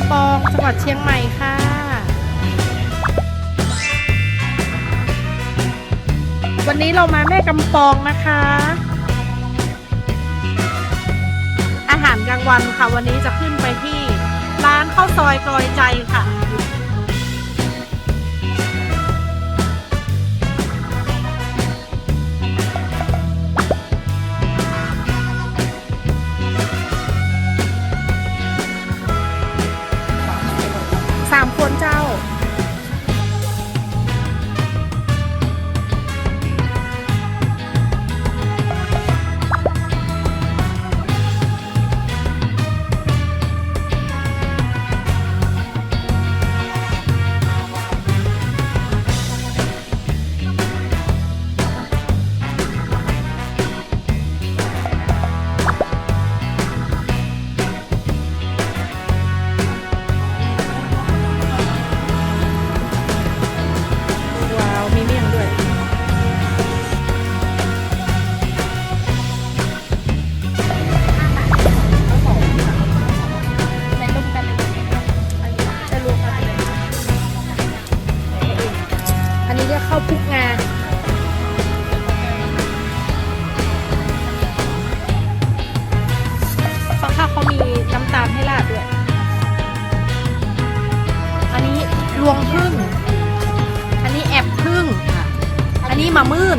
ำปองจังหวัดเชียงใหม่ค่ะวันนี้เรามาแม่กำปองนะคะ อาหารกลางวันค่ะวันนี้จะขึ้นไปที่ร้านข้าวซอยกลอยใจ ข้าวพุกงาฟังข้าเขามีน้ำตาลให้ราดด้วย อันนี้รวงพึ่ง อันนี้แอบพึ่ง อันนี้มะมื่น